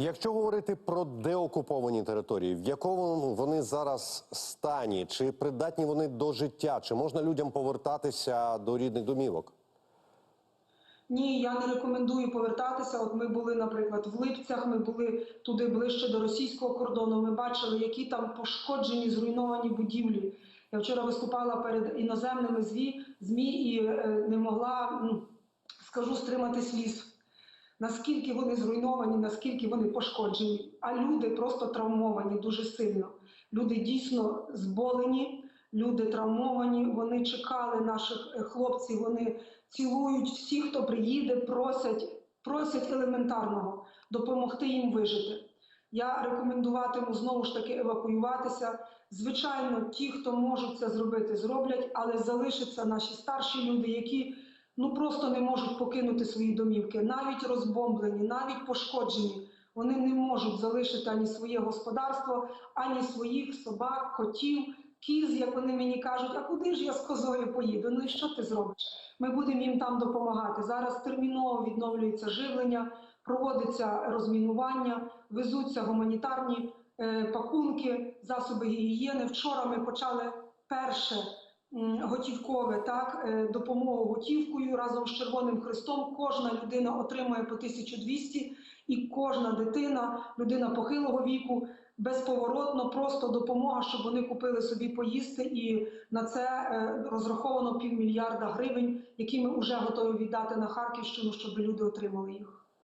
Якщо говорити про деокуповані території, в якому вони зараз стані? Чи придатні вони до життя? Чи можна людям повертатися до рідних домівок? Ні, я не рекомендую повертатися. От ми були, наприклад, в Липцях, ми були туди ближче до російського кордону. Ми бачили, які там пошкоджені, зруйновані будівлі. Я вчора виступала перед іноземними ЗМІ, і е, не могла, скажу, стримати сліз. Наскільки вони зруйновані, наскільки вони пошкоджені, а люди просто травмовані дуже сильно. Люди дійсно зболені, люди травмовані. Вони чекали наших е, хлопців. Вони цілують всіх, хто приїде, просять, просять елементарного допомогти їм вижити. Я рекомендуватиму знову ж таки евакуюватися. Звичайно, ті, хто можуть це зробити, зроблять, але залишаться наші старші люди, які ну просто не можуть покинути свої домівки, навіть розбомблені, навіть пошкоджені. Вони не можуть залишити ані своє господарство, ані своїх собак, котів, кіз, як вони мені кажуть, а куди ж я з козою поїду? Ну і що ти зробиш? Ми будемо їм там допомагати. Зараз терміново відновлюється живлення, проводиться розмінування, везуться гуманітарні е, пакунки, засоби гігієни. Вчора ми почали перше готівкове так е, допомогу готівкою разом з Червоним Хрестом. Кожна людина отримує по 1200 і кожна дитина, людина похилого віку, безповоротно просто допомога, щоб вони купили собі поїсти. І на це е, розраховано півмільярда гривень, які ми вже готові віддати на Харківщину, щоб люди отримали їх.